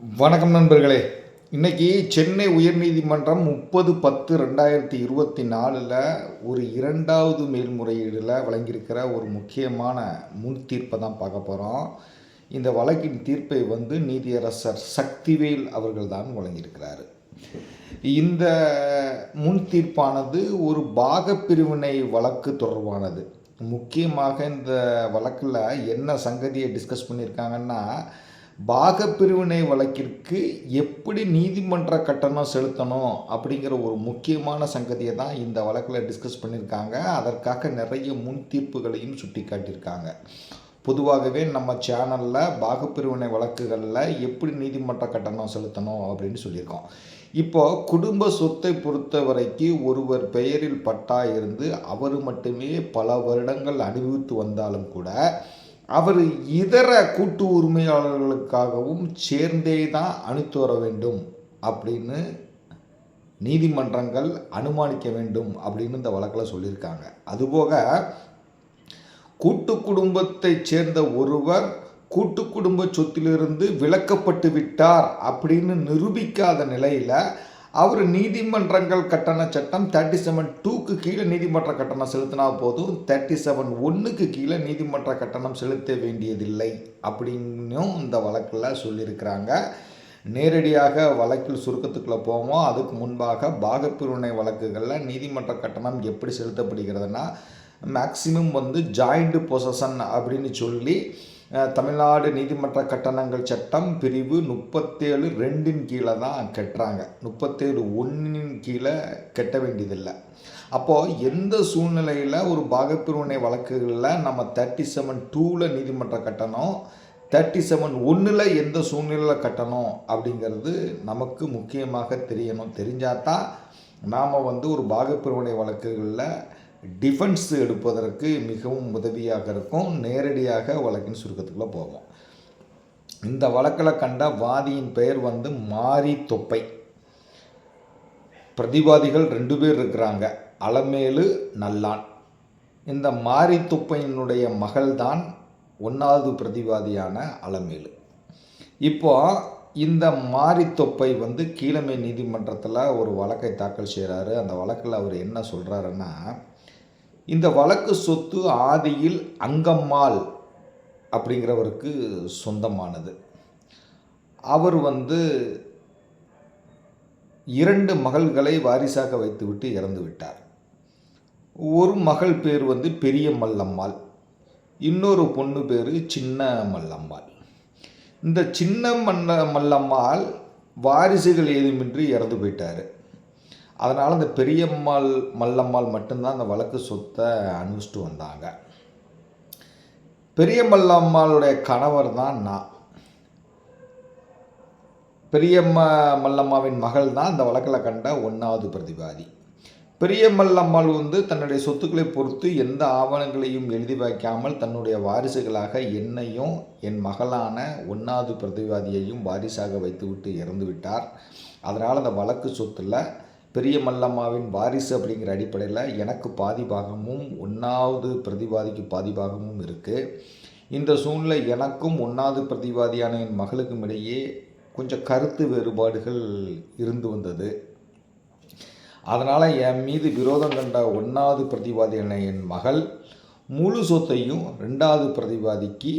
வணக்கம் நண்பர்களே. இன்னைக்கு சென்னை உயர்நீதிமன்றம் முப்பது பத்து ரெண்டாயிரத்தி இருபத்தி நாலில் ஒரு இரண்டாவது மேல்முறையீடில் வழங்கியிருக்கிற ஒரு முக்கியமான முன் தீர்ப்பை தான் பார்க்க போகிறோம் இந்த வழக்கின் தீர்ப்பை வந்து நீதியரசர் சக்திவேல் அவர்கள் தான் வழங்கியிருக்கிறார். இந்த முன் தீர்ப்பானது ஒரு பாகப்பிரிவினை வழக்கு தொடர்பானது. முக்கியமாக இந்த வழக்கில் என்ன சங்கதியை டிஸ்கஸ் பண்ணியிருக்காங்கன்னா பாகப்பிரிவினை வழக்கிற்கு எப்படி நீதிமன்ற கட்டணம் செலுத்தணும் அப்படிங்கிற ஒரு முக்கியமான சங்கதியை தான் இந்த வழக்கில் டிஸ்கஸ் பண்ணியிருக்காங்க. அதற்காக நிறைய முன் தீர்ப்புகளையும் சுட்டி காட்டியிருக்காங்க பொதுவாகவே நம்ம சேனலில் பாகப்பிரிவினை வழக்குகளில் எப்படி நீதிமன்ற கட்டணம் செலுத்தணும் அப்படின்னு சொல்லியிருக்கோம். இப்போ குடும்ப சொத்தை பொறுத்த வரைக்கும் ஒருவர் பெயரில் பட்டா இருந்து அவர் மட்டுமே பல வருடங்கள் அனுபவித்து வந்தாலும் கூட அவர் இதர கூட்டு உரிமையாளர்களுக்காகவும் சேர்ந்தே தான் அனுத்து வர வேண்டும் அப்படின்னு நீதிமன்றங்கள் அனுமானிக்க வேண்டும் அப்படின்னு இந்த வழக்கில் சொல்லியிருக்காங்க. அதுபோக கூட்டு குடும்பத்தைச் சேர்ந்த ஒருவர் கூட்டு குடும்ப சொத்திலிருந்து விலக்கப்பட்டு விட்டார் அப்படின்னு நிரூபிக்காத நிலையில் அவர் நீதிமன்றங்கள் கட்டண சட்டம் தேர்ட்டி செவன் டூக்கு கீழே நீதிமன்ற கட்டணம் செலுத்தினா போதும் தேர்ட்டி செவன் ஒன்றுக்கு கீழே நீதிமன்ற கட்டணம் செலுத்த வேண்டியதில்லை அப்படின்னும் இந்த வழக்கில் சொல்லியிருக்கிறாங்க. நேரடியாக வழக்கில் சுருக்கத்துக்குள்ளே போவோம். அதுக்கு முன்பாக பாகப்பிரிவினை வழக்குகளில் நீதிமன்ற கட்டணம் எப்படி செலுத்தப்படுகிறதுனா மேக்சிமம் வந்து ஜாயிண்ட் பொசஷன் அப்படின்னு சொல்லி தமிழ்நாடு நீதிமன்ற கட்டணங்கள் சட்டம் பிரிவு முப்பத்தேழு ரெண்டின் கீழே தான் கட்டுறாங்க. முப்பத்தேழு ஒன்றின் கீழே கட்ட வேண்டியதில்லை. அப்போது எந்த சூழ்நிலையில் ஒரு பாகப்பிரிவினை வழக்குகளில் நம்ம தேர்ட்டி செவன் டூவில் நீதிமன்ற கட்டணம் தேர்ட்டி செவன் ஒன்றில் எந்த சூழ்நிலையில் கட்டணும் அப்படிங்கிறது நமக்கு முக்கியமாக தெரியணும். தெரிஞ்சால் தான் நாம் வந்து ஒரு பாகப்பிரிவினை வழக்குகளில் டிஃபென்ஸ் எடுப்பதற்கு மிகவும் உதவியாக இருக்கும். நேரடியாக வழக்கின் சுருக்கத்துக்குள்ளே போவோம். இந்த வழக்கில் கண்ட வாதியின் பெயர் வந்து மாரி தொப்பை. பிரதிவாதிகள் ரெண்டு பேர் இருக்கிறாங்க. அலமேலு நல்லான். இந்த மாரி தொப்பையினுடைய மகள்தான் ஒன்றாவது பிரதிவாதியான அலமேலு. இப்போ இந்த மாரி தொப்பை வந்து கீழமை நீதிமன்றத்தில் ஒரு வழக்கை தாக்கல் செய்கிறாரு அந்த வழக்கில் அவர் என்ன சொல்கிறாருன்னா இந்த வழக்கு சொத்து ஆதியில் அங்கம்மாள் அப்படிங்கிறவருக்கு சொந்தமானது. அவர் வந்து இரண்டு மகள்களை வாரிசாக வைத்துவிட்டு இறந்து விட்டார். ஒரு மகள் பேர் வந்து பெரிய மல்லம்மாள் இன்னொரு பொண்ணு பேர் சின்ன மல்லம்மாள். இந்த சின்ன மல்ல மல்லம்மாள் வாரிசுகள் ஏதுமின்றி இறந்து போயிட்டார். அதனால் அந்த பெரியம்மாள் மல்லம்மாள் மட்டும்தான் அந்த வழக்கு சொத்தை அனுபவிச்சுட்டு வந்தாங்க. பெரிய மல்லம்மாளுடைய கணவர் தான் நான் பெரியம்மா மல்லம்மாவின் மகள் தான் அந்த வழக்கில் கண்ட ஒன்றாவது பிரதிவாதி. பெரிய மல்லம்மாள் வந்து தன்னுடைய சொத்துக்களை பொறுத்து எந்த ஆவணங்களையும் எழுதி வைக்காமல் தன்னுடைய வாரிசுகளாக என்னையும் என் மகளான ஒன்றாவது பிரதிவாதியையும் வாரிசாக வைத்துவிட்டு இறந்து விட்டார் அதனால் அந்த வழக்கு சொத்தில் பெரிய மல்லம்மாவின் வாரிசு அப்படிங்கிற அடிப்படையில் எனக்கு பாதி பாகமும் ஒன்றாவது பிரதிவாதிக்கு பாதி பாகமும் இருக்குது இந்த சூழ்நிலை எனக்கும் ஒன்றாவது பிரதிவாதியான என் மகளுக்கும் இடையே கொஞ்சம் கருத்து வேறுபாடுகள் இருந்து வந்தது. அதனால் என் மீது விரோதம் கண்ட ஒன்றாவது பிரதிவாதியான என் மகள் முழு சொத்தையும் ரெண்டாவது பிரதிவாதிக்கு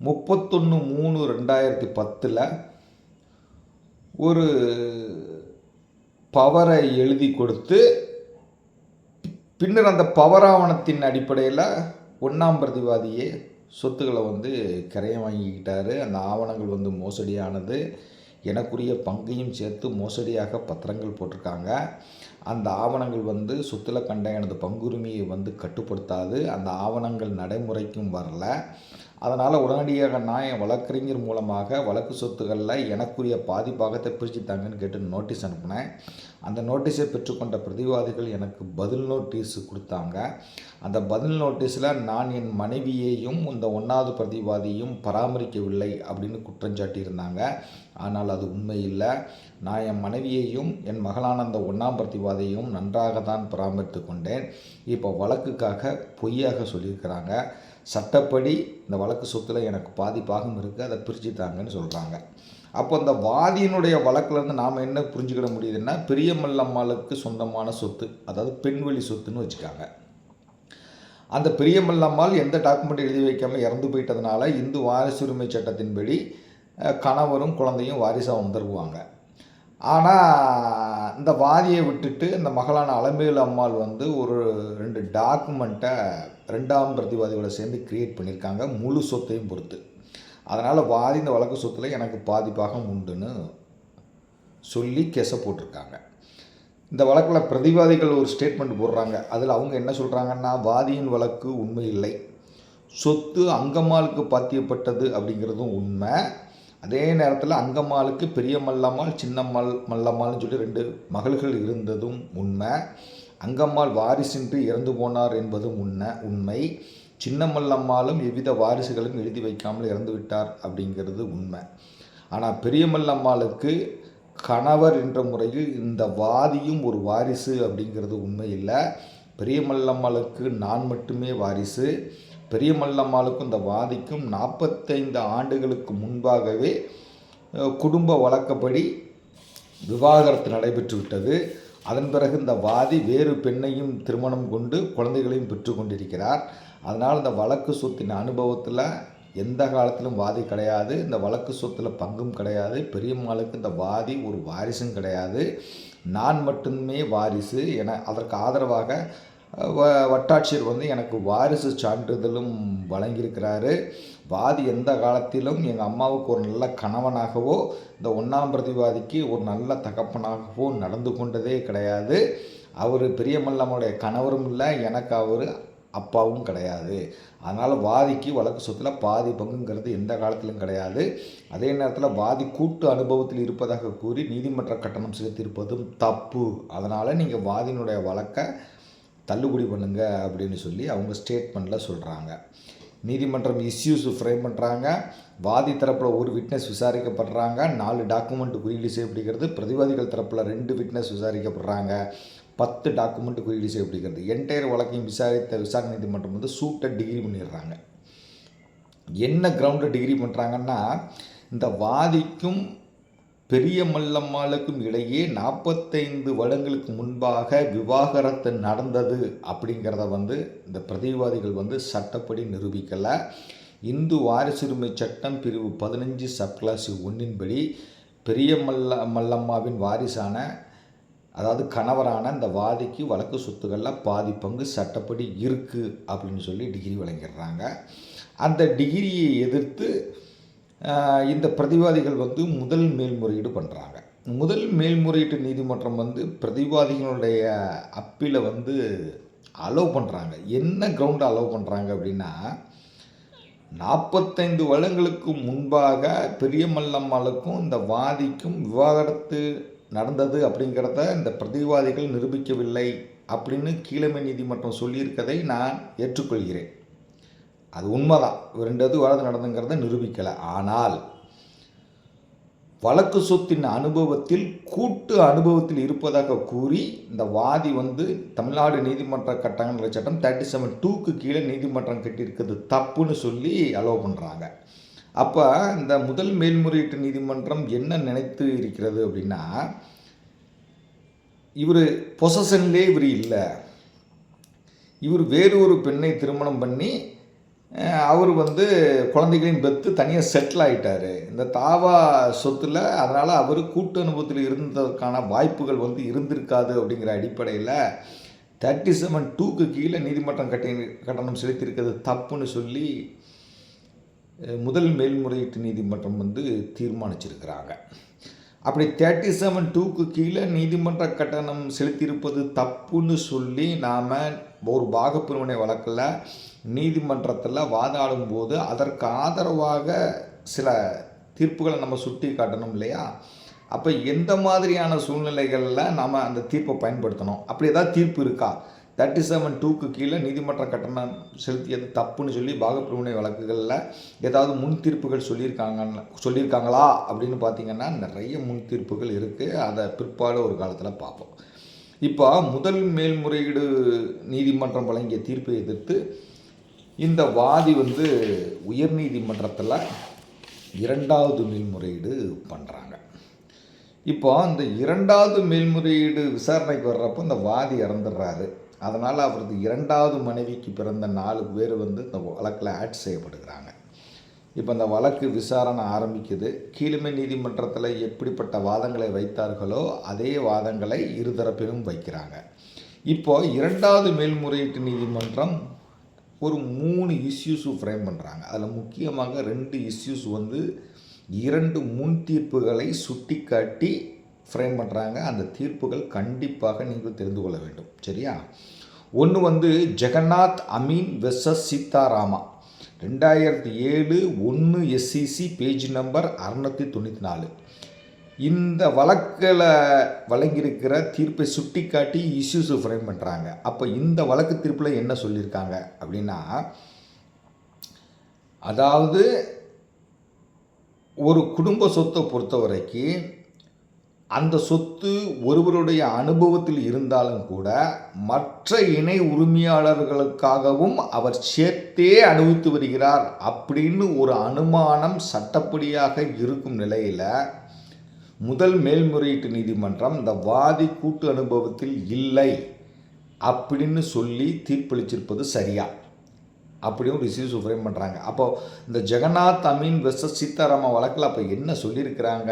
முப்பத்தொன்று மூணு ரெண்டாயிரத்தி பத்தில் ஒரு பவரை எழுதி கொடுத்து பின்னர் அந்த பவராவணத்தின் அடிப்படையில் ஒன்றாம் பிரதிவாதியே சொத்துக்களை வந்து கரையம் வாங்கிக்கிட்டார். அந்த ஆவணங்கள் வந்து மோசடியானது. எனக்குரிய பங்கையும் சேர்த்து மோசடியாக பத்திரங்கள் போட்டிருக்காங்க. அந்த ஆவணங்கள் வந்து சொத்தில் கண்ட எனது பங்குரிமையை வந்து கட்டுப்படுத்தாது. அந்த ஆவணங்கள் நடைமுறைக்கும் வரல. அதனால் உடனடியாக நான் என் வழக்கறிஞர் மூலமாக வழக்கு சொத்துக்களில் எனக்குரிய பாதி பாகத்தை பிரித்து தாங்கன்னு கேட்டு நோட்டீஸ் அனுப்பினேன். அந்த நோட்டீஸை பெற்றுக்கொண்ட பிரதிவாதிகள் எனக்கு பதில் நோட்டீஸ் கொடுத்தாங்க. அந்த பதில் நோட்டீஸில் நான் என் மனைவியையும் இந்த ஒன்றாவது பிரதிவாதியும் பராமரிக்கவில்லை அப்படின்னு குற்றஞ்சாட்டியிருந்தாங்க ஆனால் அது உண்மை இல்லை நான் என் மனைவியையும் என் மகளான அந்த ஒன்றாம் பிரதிவாதியையும் நன்றாக தான் பராமரித்து கொண்டேன். இப்போ வழக்குக்காக பொய்யாக சொல்லியிருக்கிறாங்க. சட்டப்படி இந்த வழக்கு சொத்தில் எனக்கு பாதி பாகம் இருக்குது அதை பிரித்து தாங்கன்னு சொல்கிறாங்க அப்போ இந்த வாதியினுடைய வழக்குலேருந்து நாம் என்ன புரிஞ்சுக்கிட முடியுதுன்னா பெரியமல்லம்மாளுக்கு சொந்தமான சொத்து அதாவது பெண்வெளி சொத்துன்னு வச்சுக்காங்க. அந்த பெரியமல்லம்மாள் எந்த டாக்குமெண்ட் எழுதி வைக்காமல் இறந்து போயிட்டதுனால இந்து வாரிசுரிமை சட்டத்தின்படி கணவரும் குழந்தையும் வாரிசாக வந்துருவாங்க. ஆனால் இந்த வாதியை விட்டுட்டு இந்த மகளான அலமேல் அம்மாள் வந்து ஒரு ரெண்டு டாக்குமெண்ட்டை ரெண்டாம் பிரதிவாதியோட சேர்ந்து கிரியேட் பண்ணியிருக்காங்க முழு சொத்தையும் பொறுத்து. அதனால் வாதி இந்த வழக்கு சொத்தில் எனக்கு பாதிப்பாக உண்டுன்னு சொல்லி கேஸை போட்டிருக்காங்க. இந்த வழக்கில் பிரதிவாதிகள் ஒரு ஸ்டேட்மெண்ட் போடுறாங்க. அதில் அவங்க என்ன சொல்கிறாங்கன்னா வாதியின் வழக்கு உண்மை இல்லை. சொத்து அங்கம்மாளுக்கு பாத்தியப்பட்டது அப்படிங்கிறதும் உண்மை. அதே நேரத்தில் அங்கம்மாளுக்கு பெரிய மல்லம்மாள் சின்னம்மாள் மல்லம்மாள்னு சொல்லி ரெண்டு மகள்கள் இருந்ததும் உண்மை. அங்கம்மாள் வாரிசின்றி இறந்து போனார் என்பதும் உண்மை. உண்மை. சின்ன மல்லம்மாளும் எவ்வித வாரிசுகளும் எழுதி வைக்காமல் இறந்து விட்டார் அப்படிங்கிறது உண்மை. ஆனால் பெரிய மல்லம்மாளுக்கு கணவர் என்ற முறையில் இந்த வாதியும் ஒரு வாரிசு அப்படிங்கிறது உண்மை இல்லை. பெரிய மல்லம்மாளுக்கு நான் மட்டுமே வாரிசு. பெரியமல்லம்மாளுக்கும் இந்த வாதிக்கும் நாற்பத்தைந்து ஆண்டுகளுக்கு முன்பாகவே குடும்ப வழக்கப்படி விவாகரத்து நடைபெற்று விட்டது அதன் பிறகு இந்த வாதி வேறு பெண்ணையும் திருமணம் கொண்டு குழந்தைகளையும் பெற்று கொண்டிருக்கிறார். அதனால் இந்த வழக்கு சொத்தின் அனுபவத்தில் எந்த காலத்திலும் வாதி கிடையாது. இந்த வழக்கு சொத்தில் பங்கும் கிடையாது. பெரியம்மாளுக்கு இந்த வாதி ஒரு வாரிசும் கிடையாது. நான் மட்டுமே வாரிசு என அதற்கு ஆதரவாக வ- வட்டாட்சியர் வந்து எனக்கு வாரிசு சான்றிதழும் வழங்கியிருக்கிறாரு. வாதி எந்த காலத்திலும் எங்கள் அம்மாவுக்கு ஒரு நல்ல கணவனாகவோ இந்த ஒன்றாம் பிரதிவாதிக்கு ஒரு நல்ல தகப்பனாகவோ நடந்து கொண்டதே கிடையாது. அவர் பெரியமல்லம்முடைய கணவரும் இல்லை எனக்கு அவர் அப்பாவும் கிடையாது. அதனால் வாதிக்கு வழக்கு சொத்தில் பாதி பங்குங்கிறது எந்த காலத்திலும் கிடையாது. அதே நேரத்தில் வாதி கூட்டு அனுபவத்தில் இருப்பதாக கூறி நீதிமன்ற கட்டணம் செலுத்தியிருப்பதும் தப்பு. அதனால் நீங்கள் வாதியினுடைய வழக்கை தள்ளுபடி பண்ணுங்க அப்படின்னு சொல்லி அவங்க ஸ்டேட்மெண்ட்டில் சொல்கிறாங்க நீதிமன்றம் இஸ்யூஸு ஃப்ரேம் பண்ணுறாங்க வாதி தரப்பில் ஒரு விட்னஸ் விசாரிக்கப்படுறாங்க. நாலு டாக்குமெண்ட் குறியீடு செய்யப்படுகிறது. பிரதிவாதிகள் தரப்பில் ரெண்டு விட்னஸ் விசாரிக்கப்படுறாங்க. பத்து டாக்குமெண்ட் குறியீடு செய்யப்படுகிறது. என்டையர் வழக்கையும் விசாரித்த விசாரணை நீதிமன்றம் வந்து சூட்டை டிகிரி பண்ணிடுறாங்க. என்ன கிரவுண்டில் டிகிரி பண்ணுறாங்கன்னா இந்த வாதிக்கும் பெரிய மல்லம்மாளுக்கும் இடையே நாற்பத்தைந்து வருடங்களுக்கு முன்பாக விவாகரத்து நடந்தது அப்படிங்கிறத வந்து இந்த பிரதிவாதிகள் வந்து சட்டப்படி நிரூபிக்கலை. இந்து வாரிசுரிமை சட்டம் பிரிவு பதினஞ்சு சப்கிளாஸ் ஒன்றின்படி பெரிய மல்ல மல்லம்மாவின் வாரிசான அதாவது கணவரான இந்த வாதிக்கு வழக்கு சொத்துக்களில் பாதி பங்கு சட்டப்படி இருக்குது அப்படின்னு சொல்லி டிகிரி வழங்கிடுறாங்க. அந்த டிகிரியை எதிர்த்து இந்த பிரதிவாதிகள் வந்து முதல் மேல்முறையீடு பண்ணுறாங்க முதல் மேல்முறையீட்டு நீதிமன்றம் வந்து பிரதிவாதிகளுடைய அப்பீலை வந்து அலோவ் பண்ணுறாங்க என்ன கிரவுண்டை அலோவ் பண்ணுறாங்க அப்படின்னா நாற்பத்தைந்து வருடங்களுக்கு முன்பாக பெரியமல்லம்மாளுக்கும் இந்த வாதிக்கும் விவாகரத்து நடந்தது அப்படிங்கிறத இந்த பிரதிவாதிகள் நிரூபிக்கவில்லை அப்படின்னு கீழமை நீதிமன்றம் சொல்லியிருக்கதை நான் ஏற்றுக்கொள்கிறேன். அது உண்மைதான். ரெண்டு ரெண்டாவது வழக்கு நடந்துங்கிறத நிரூபிக்கலை. ஆனால் வழக்கு சொத்தின் அனுபவத்தில் கூட்டு அனுபவத்தில் இருப்பதாக கூறி இந்த வாதி வந்து தமிழ்நாடு நீதிமன்ற கட்டணங்கள் சட்டம் தேர்ட்டி செவன் டூக்கு கீழே நீதிமன்றம் கட்டியிருக்கிறது தப்புன்னு சொல்லி அலோவ் பண்ணுறாங்க அப்போ இந்த முதல் மேல்முறையீட்டு நீதிமன்றம் என்ன நினைத்து இருக்கிறது அப்படின்னா இவர் பொசஷன்லேயே இவர் இல்லை. இவர் வேறு ஒரு பெண்ணை திருமணம் பண்ணி அவர் வந்து குழந்தைகளையும் பெற்று தனியாக செட்டில் ஆகிட்டார் இந்த தாவா சொத்தில் அதனால் அவர் கூட்டு அனுபவத்தில் இருந்ததற்கான வாய்ப்புகள் வந்து இருந்திருக்காது அப்படிங்கிற அடிப்படையில் தேர்ட்டி செவன் டூக்கு கீழே நீதிமன்றம் கட்டி கட்டணம் செலுத்தியிருக்கிறது தப்புன்னு சொல்லி முதல் மேல்முறையீட்டு நீதிமன்றம் வந்து தீர்மானிச்சிருக்கிறாங்க. அப்படி தேர்ட்டி செவன் டூக்கு கீழே நீதிமன்ற கட்டணம் செலுத்தியிருப்பது தப்புன்னு சொல்லி நாம் ஒரு பாகப்பிரிவினை வழக்கில் நீதிமன்றத்தில் வாதாடும் போது அதற்கு ஆதரவாக சில தீர்ப்புகளை நம்ம சுட்டி காட்டணும் இல்லையா? அப்போ எந்த மாதிரியான சூழ்நிலைகளில் நாம் அந்த தீர்ப்பை பயன்படுத்தணும்? அப்படி ஏதாவது தீர்ப்பு இருக்கா? தேர்ட்டி செவன் டூக்கு கீழே நீதிமன்ற கட்டணம் செலுத்தியது தப்புன்னு சொல்லி பாகப்பிரிவினை வழக்குகளில் ஏதாவது முன் தீர்ப்புகள் சொல்லியிருக்காங்க சொல்லியிருக்காங்களா? அப்படின்னு பார்த்தீங்கன்னா நிறைய முன் தீர்ப்புகள் இருக்குது அதை பிற்பாடு ஒரு காலத்தில் பார்ப்போம். இப்போ முதல் மேல்முறையீடு நீதிமன்றம் வழங்கிய தீர்ப்பை எதிர்த்து இந்த வாதி வந்து உயர்நீதிமன்றத்தில் இரண்டாவது மேல்முறையீடு பண்ணுறாங்க இப்போ அந்த இரண்டாவது மேல்முறையீடு விசாரணைக்கு வர்றப்போ இந்த வாதி இறந்துடுறாரு அதனால் அவரது இரண்டாவது மனைவிக்கு பிறந்த நாலு பேர் வந்து இந்த வழக்கில் ஆட் செய்யப்படுகிறாங்க. இப்போ இந்த வழக்கு விசாரணை ஆரம்பிக்குது. கீழ்மை நீதிமன்றத்தில் எப்படிப்பட்ட வாதங்களை வைத்தார்களோ அதே வாதங்களை இருதரப்பிலும் வைக்கிறாங்க. இப்போ இரண்டாவது மேல்முறையீட்டு நீதிமன்றம் ஒரு மூணு இஷ்யூஸு ஃப்ரேம் பண்ணுறாங்க அதில் முக்கியமாக ரெண்டு இஷ்யூஸ் வந்து இரண்டு முன் தீர்ப்புகளை சுட்டி காட்டி ஃப்ரேம் பண்ணுறாங்க அந்த தீர்ப்புகள் கண்டிப்பாக நீங்கள் தெரிந்து கொள்ள வேண்டும். சரியா? ஒன்று வந்து ஜெகநாத் அமீன் வெர்சஸ் சீதாராமா. ரெண்டாயிரத்தி ஏழு ஒன்று எஸ்சிசி பேஜ் நம்பர் அறநூற்றி தொண்ணூற்றி நாலு. இந்த வழக்கில் வழங்கியிருக்கிற தீர்ப்பை சுட்டிக்காட்டி இஷ்யூஸை ஃப்ரேம் பண்ணுறாங்க அப்போ இந்த வழக்கு தீர்ப்பில் என்ன சொல்லியிருக்காங்க அப்படின்னா அதாவது ஒரு குடும்ப சொத்தை பொறுத்த வரைக்கும் அந்த சொத்து ஒருவருடைய அனுபவத்தில் இருந்தாலும் கூட மற்ற இணை உரிமையாளர்களுக்காகவும் அவர் சேர்த்தே அனுபவித்து வருகிறார் அப்படின்னு ஒரு அனுமானம் சட்டப்படியாக இருக்கும் நிலையில் முதல் மேல்முறையீட்டு நீதிமன்றம் இந்த வாதி கூட்டு அனுபவத்தில் இல்லை அப்படின்னு சொல்லி தீர்ப்பளிச்சிருப்பது சரியா? அப்படியும் ரிசீவ் ஃப்ரேம் பண்ணுறாங்க அப்போது இந்த ஜெகநாத் அமீன் வெர்சஸ் சீதாராம வழக்கில் அப்போ என்ன சொல்லியிருக்கிறாங்க?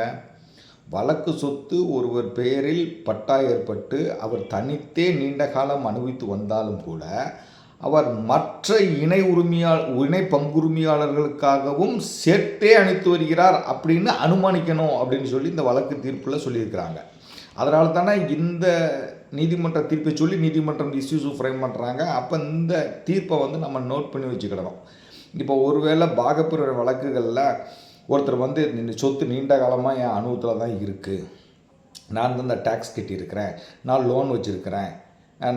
வழக்கு சொத்து ஒருவர் பெயரில் பட்டா ஏற்பட்டு அவர் தனித்தே நீண்ட காலம் அனுபவித்து வந்தாலும் கூட அவர் மற்ற இணை உரிமையாள் இணை பங்குரிமையாளர்களுக்காகவும் சேர்த்தே அணைத்து வருகிறார் அப்படின்னு அனுமானிக்கணும் அப்படின்னு சொல்லி இந்த வழக்கு தீர்ப்பில் சொல்லியிருக்கிறாங்க. அதனால தானே இந்த நீதிமன்ற தீர்ப்பை சொல்லி நீதிமன்றம் இஷ்யூஸ் ஃப்ரேம் பண்ணுறாங்க அப்போ இந்த தீர்ப்பை வந்து நம்ம நோட் பண்ணி வச்சுக்கிடணும். இப்போ ஒருவேளை பாகப்பிரிவினை வழக்குகளில் ஒருத்தர் வந்து இந்த சொத்து நீண்ட காலமாக என் அனுபவத்தில் தான் இருக்குது நான் தான் இந்த டேக்ஸ் கட்டியிருக்கிறேன். நான் லோன் வச்சுருக்கிறேன்.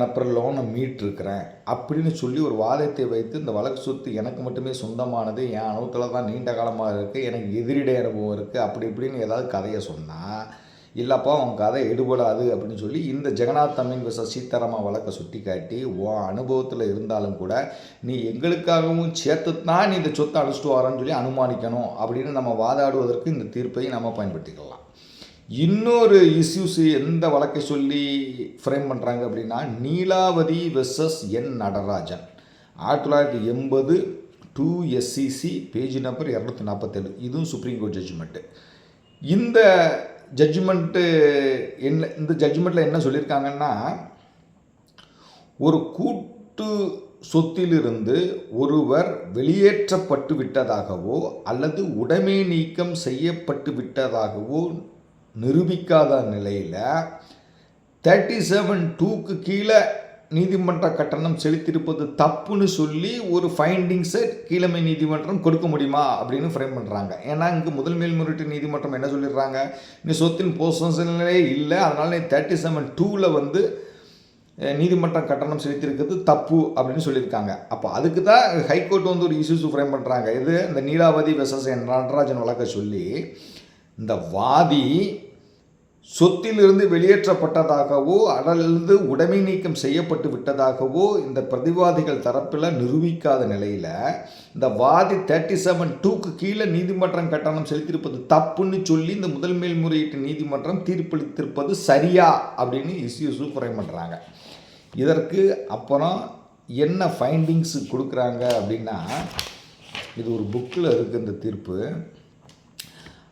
அப்புறம் லோனை மீட்டிருக்கிறேன் அப்படின்னு சொல்லி ஒரு வாதத்தை வைத்து இந்த வழக்கு சொத்து எனக்கு மட்டுமே சொந்தமானது என் அனுபவத்தில் தான் நீண்ட காலமாக இருக்குது எனக்கு எதிரிடை அனுபவம் இருக்குது அப்படி இப்படின்னு ஏதாவது கதையை சொன்னால் இல்லைப்பா உன் கதை எடுபடாது அப்படின்னு சொல்லி இந்த ஜெகநாத் தமிழ் விச சீதாராமா வழக்கை சுட்டி காட்டி உன் அனுபவத்தில் இருந்தாலும் கூட நீ எங்களுக்காகவும் சேர்த்து தான் நீ இந்த சொத்தை அழைச்சிட்டு வரேன்னு சொல்லி அனுமானிக்கணும் அப்படின்னு நம்ம வாதாடுவதற்கு இந்த தீர்ப்பை நம்ம பயன்படுத்திக்கலாம். இன்னொரு இஷ்யூஸ் எந்த வழக்கை சொல்லி ஃப்ரேம் பண்ணுறாங்க அப்படின்னா நீலாவதி வெர்சஸ் என் நடராஜன். ஆயிரத்தி தொள்ளாயிரத்தி எண்பது டூ எஸ்சிசி பேஜ் நம்பர் இரநூத்தி நாற்பத்தேழு இதுவும் சுப்ரீம் கோர்ட் ஜட்ஜ்மெண்ட்டு இந்த ஜட்ஜ்மெண்ட்டு என்ன இந்த ஜட்ஜ்மெண்ட்டில் என்ன சொல்லியிருக்காங்கன்னா ஒரு கூட்டு சொத்திலிருந்து ஒருவர் வெளியேற்றப்பட்டு விட்டதாகவோ அல்லது உடைமை நீக்கம் செய்யப்பட்டு விட்டதாகவோ நிரூபிக்காத நிலையில் தேர்ட்டி செவன் டூக்கு கீழே நீதிமன்ற கட்டணம் செலுத்தியிருப்பது தப்புன்னு சொல்லி ஒரு ஃபைண்டிங்ஸை கீழமை நீதிமன்றம் கொடுக்க முடியுமா அப்படின்னு ஃப்ரேம் பண்ணுறாங்க ஏன்னா இங்கே முதல் மேல்முறையீட்டு நீதிமன்றம் என்ன சொல்லிடுறாங்க? நீ சொத்தின் போசனிலே இல்லை அதனால் நீ தேர்ட்டி செவன் டூவில் வந்து நீதிமன்றம் கட்டணம் செலுத்தியிருக்கிறது தப்பு அப்படின்னு சொல்லியிருக்காங்க. அப்போ அதுக்கு தான் ஹைகோர்ட் வந்து ஒரு இஷ்யூஸ் ஃப்ரேம் பண்ணுறாங்க இது இந்த நீலாவதி வெசஸ் என் நடராஜன் வழக்கை சொல்லி இந்த வாதி சொத்திலிருந்து வெளியேற்றப்பட்டதாகவோ அல்லது உடைமை நீக்கம் செய்யப்பட்டு விட்டதாகவோ இந்த பிரதிவாதிகள் தரப்பில் நிரூபிக்காத நிலையில் இந்த வாதி தேர்ட்டி செவன் டூக்கு கீழே நீதிமன்றம் கட்டணம் செலுத்தியிருப்பது தப்புன்னு சொல்லி இந்த முதல் மேல்முறையீட்டு நீதிமன்றம் தீர்ப்பளித்திருப்பது சரியா அப்படின்னு இஷ்யூஸும் ஃப்ரேம் பண்ணுறாங்க இதற்கு அப்புறம் என்ன ஃபைண்டிங்ஸ் கொடுக்குறாங்க அப்படின்னா இது ஒரு புக்கில் இருக்குது இந்த தீர்ப்பு.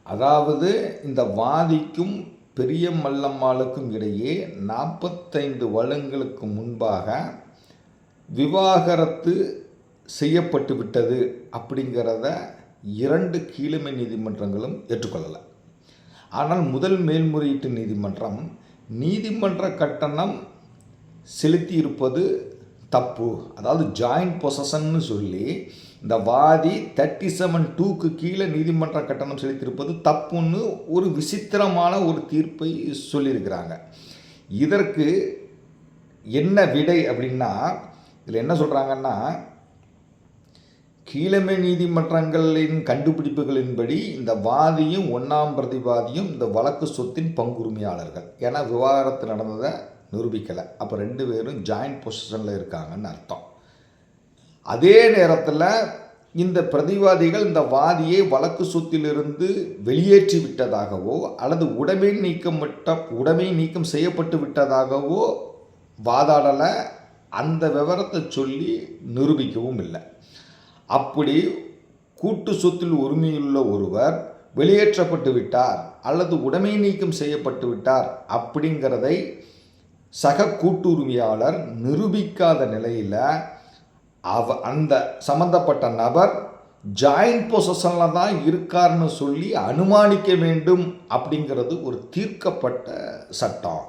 அதாவது இந்த வாதிக்கும் பெரிய மல்லம்மாளுக்கும் இடையே நாற்பத்தைந்து வருடங்களுக்கு முன்பாக விவாகரத்து செய்யப்பட்டு விட்டது அப்படிங்கிறத இரண்டு கீழமை நீதிமன்றங்களும் ஏற்றுக்கொள்ளலை. ஆனால் முதல் மேல்முறையீட்டு நீதிமன்றம் நீதிமன்ற கட்டணம் செலுத்தியிருப்பது தப்பு. அதாவது ஜாயிண்ட் பொசஷன்னு சொல்லி இந்த வாதி தேர்ட்டி செவன் டூக்கு கீழே நீதிமன்ற கட்டணம் செலுத்தியிருப்பது தப்புன்னு ஒரு விசித்திரமான ஒரு தீர்ப்பை சொல்லியிருக்கிறாங்க. இதற்கு என்ன விடை அப்படின்னா இதில் என்ன சொல்கிறாங்கன்னா கீழமை நீதிமன்றங்களின் கண்டுபிடிப்புகளின்படி இந்த வாதியும் ஒன்றாம் பிரதிவாதியும் இந்த வழக்கு சொத்தின் பங்குரிமையாளர்கள். ஏன்னா விவாகரத்து நடந்ததை நிரூபிக்கலை. அப்போ ரெண்டு பேரும் ஜாயிண்ட் பொசிஷனில் இருக்காங்கன்னு அர்த்தம். அதே நேரத்தில் இந்த பிரதிவாதிகள் இந்த வாதியை வழக்கு சொத்திலிருந்து வெளியேற்றி விட்டதாகவோ அல்லது உடைமை நீக்கம் விட்ட உடைமை நீக்கம் செய்யப்பட்டு விட்டதாகவோ வாதாடலை அந்த விவரத்தை சொல்லி நிரூபிக்கவும் இல்லை. அப்படி கூட்டு சொத்தில் உரிமையுள்ள ஒருவர் வெளியேற்றப்பட்டு விட்டார் அல்லது உடைமை நீக்கம் செய்யப்பட்டு விட்டார் அப்படிங்கிறதை சக கூட்டுரிமையாளர் நிரூபிக்காத நிலையில் அவ அந்த சம்மந்தப்பட்ட நபர் ஜாயிண்ட் பொசஷனில் தான் இருக்கார்னு சொல்லி அனுமானிக்க வேண்டும் அப்படிங்கிறது ஒரு தீர்க்கப்பட்ட சட்டம்.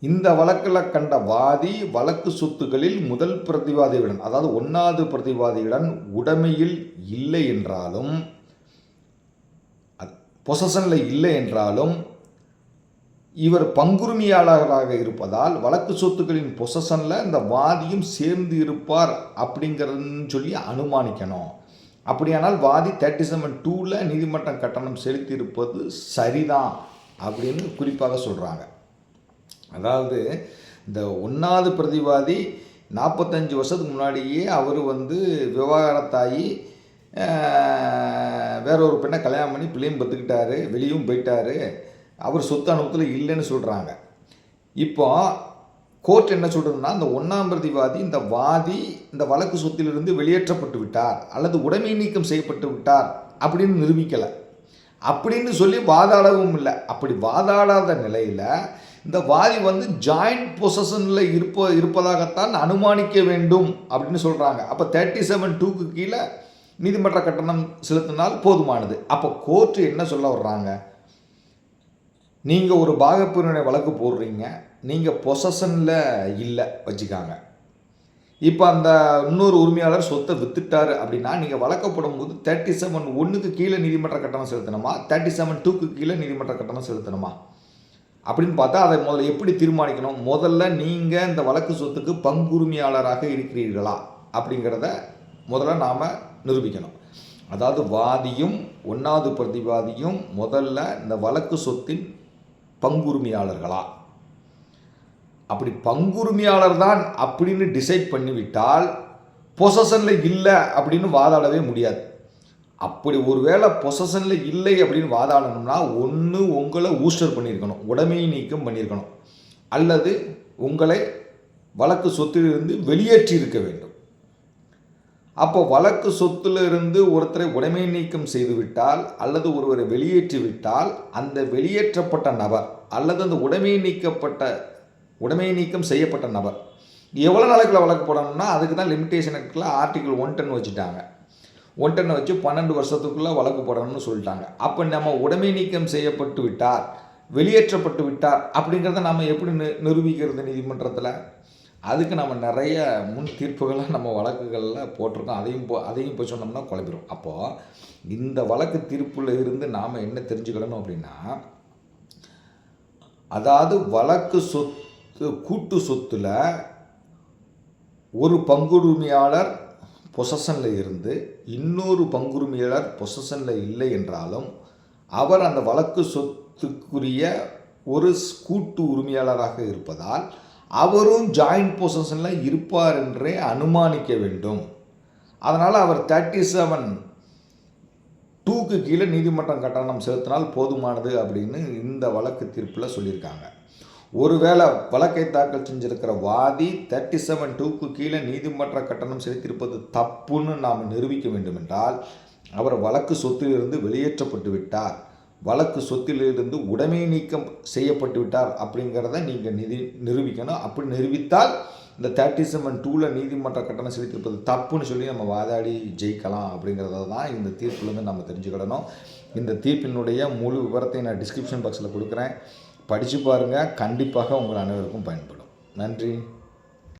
இந்த வழக்கில் கண்ட வாதி வழக்கு சொத்துகளில் முதல் பிரதிவாதியுடன் அதாவது ஒன்றாவது பிரதிவாதியுடன் உடைமையில் இல்லை என்றாலும் பொசஷனில் இல்லை என்றாலும் இவர் பங்குரிமையாளராக இருப்பதால் வழக்கு சொத்துக்களின் பொசஷனில் இந்த வாதியும் சேர்ந்து இருப்பார் அப்படிங்கிறதுன்னு சொல்லி அனுமானிக்கணும். அப்படியானால் வாதி தேர்ட்டி செவன் டூவில் நீதிமன்றம் கட்டணம் செலுத்தியிருப்பது சரிதான் அப்படின்னு குறிப்பாக சொல்கிறாங்க அதாவது இந்த ஒன்றாவது பிரதிவாதி நாற்பத்தஞ்சு வருஷத்துக்கு முன்னாடியே அவர் வந்து விவகாரத்தாகி வேற ஒரு பெண்ணை கல்யாணம் பண்ணி பிள்ளையும் பத்துக்கிட்டாரு வெளியும் போயிட்டாரு. அவர் சொத்து அனுபவத்தில் இல்லைன்னு சொல்கிறாங்க இப்போ கோர்ட் என்ன சொல்கிறதுனா இந்த ஒன்றாம் பிரதிவாதி இந்த வாதி இந்த வழக்கு சொத்திலிருந்து வெளியேற்றப்பட்டு விட்டார் அல்லது உடைமை நீக்கம் செய்யப்பட்டு விட்டார் அப்படின்னு நிரூபிக்கலை. அப்படின்னு சொல்லி வாதாடவும் இல்லை. அப்படி வாதாடாத நிலையில் இந்த வாதி வந்து ஜாயிண்ட் பொசஷனில் இருப்ப இருப்பதாகத்தான் அனுமானிக்க வேண்டும் அப்படின்னு சொல்கிறாங்க அப்போ தேர்ட்டி செவன் டூக்கு கீழே நீதிமன்ற கட்டணம் செலுத்தினால் போதுமானது. அப்போ கோர்ட்டு என்ன சொல்ல வர்றாங்க? நீங்கள் ஒரு பாகப்பிரிவினை வழக்கு போடுறீங்க நீங்கள் பொசஷனில் இல்லை வச்சுக்காங்க. இப்போ அந்த இன்னொரு உரிமையாளர் சொத்தை வித்துட்டார் அப்படின்னா நீங்கள் வழக்கப்படும் போது தேர்ட்டி செவன் ஒன்றுக்கு கீழே நீதிமன்ற கட்டணம் செலுத்தணுமா? தேர்ட்டி செவன் டூக்கு கீழே நீதிமன்ற கட்டணம் செலுத்தணுமா? அப்படின்னு பார்த்தா அதை முதல்ல எப்படி தீர்மானிக்கணும்? முதல்ல நீங்கள் இந்த வழக்கு சொத்துக்கு பங்குரிமையாளராக இருக்கிறீர்களா? அப்படிங்கிறத முதல்ல நாம் நிரூபிக்கணும். அதாவது வாதியும் ஒன்றாவது பிரதிவாதியும் முதல்ல இந்த வழக்கு சொத்தின் பங்குரிமையாளர்களா? அப்படி பங்குரிமையாளர் தான் அப்படின்னு டிசைட் பண்ணிவிட்டால் பொசஷனில் இல்லை அப்படின்னு வாதாடவே முடியாது. அப்படி ஒருவேளை பொசஷனில் இல்லை அப்படின்னு வாதாடணும்னா ஒன்று உங்களை ஊஸ்டர் பண்ணியிருக்கணும் உடமையை நீக்கம் பண்ணியிருக்கணும். அல்லது உங்களை வழக்கு சொத்திலிருந்து வெளியேற்றி இருக்க வேண்டும். அப்போ வழக்கு சொத்துல இருந்து ஒருத்தரை உடைமை நீக்கம் செய்துவிட்டால் அல்லது ஒருவரை வெளியேற்றி விட்டால் அந்த வெளியேற்றப்பட்ட நபர் அல்லது அந்த உடைமை நீக்கப்பட்ட உடைமை நீக்கம் செய்யப்பட்ட நபர். எவ்வளோ நாளைக்குள்ள வழக்கு போடணும்னா அதுக்கு தான் லிமிட்டேஷன் ஆக்டில் ஆர்டிகல் ஒன் டென் வச்சுட்டாங்க. ஒன் டென்னை வச்சு பன்னெண்டு வருஷத்துக்குள்ளே வழக்கு போடணும்னு சொல்லிட்டாங்க. அப்போ நம்ம உடைமை நீக்கம் செய்யப்பட்டு விட்டார் வெளியேற்றப்பட்டு விட்டார் அப்படிங்கிறத நம்ம எப்படி நிரூபிக்கிறது நீதிமன்றத்தில்? அதுக்கு நம்ம நிறைய முன் தீர்ப்புகளாக நம்ம வழக்குகளில் போட்டிருக்கோம். அதையும் போ அதையும் போய் சொன்னோம்னா குழம்பிடும் அப்போது இந்த வழக்கு தீர்ப்பில் இருந்து நாம் என்ன தெரிஞ்சுக்கணும் அப்படின்னா அதாவது வழக்கு சொத்து கூட்டு சொத்தில் ஒரு பங்குரிமையாளர் பொசஷனில் இருந்து இன்னொரு பங்குரிமையாளர் பொசஷனில் இல்லை என்றாலும் அவர் அந்த வழக்கு சொத்துக்குரிய ஒரு கூட்டு உரிமையாளராக இருப்பதால் அவரும் ஜாயிண்ட் பொசஷனில் இருப்பார் என்றே அனுமானிக்க வேண்டும். அதனால் அவர் தேர்ட்டி செவன் டூக்கு கீழே நீதிமன்றம் கட்டணம் செலுத்தினால் போதுமானது அப்படின்னு இந்த வழக்கு தீர்ப்பில் சொல்லியிருக்காங்க. ஒருவேளை வழக்கை தாக்கல் செஞ்சிருக்கிற வாதி தேர்ட்டி செவன் டூக்கு கீழே நீதிமன்ற கட்டணம் செலுத்தியிருப்பது தப்புன்னு நாம் நிரூபிக்க வேண்டுமென்றால் அவர் வழக்கு சொத்திலிருந்து வெளியேற்றப்பட்டு விட்டார். வழக்கு சொத்திலிருந்து உடைமை நீக்கம் செய்யப்பட்டு விட்டார் அப்படிங்கிறத நீங்கள் நிதி நிரூபிக்கணும். அப்படி நிரூபித்தால் இந்த தேர்ட்டி செவன் டூவில் நீதிமன்ற கட்டணம் செலுத்தியிருப்பது தப்புன்னு சொல்லி நம்ம வாதாடி ஜெயிக்கலாம் அப்படிங்கிறத தான் இந்த தீர்ப்புலேருந்து நம்ம தெரிஞ்சுக்கிடணும். இந்த தீர்ப்பினுடைய முழு விவரத்தை நான் டிஸ்கிரிப்ஷன் பாக்ஸில் கொடுக்குறேன். படித்து பாருங்கள் கண்டிப்பாக உங்கள் அனைவருக்கும் பயன்படும். நன்றி.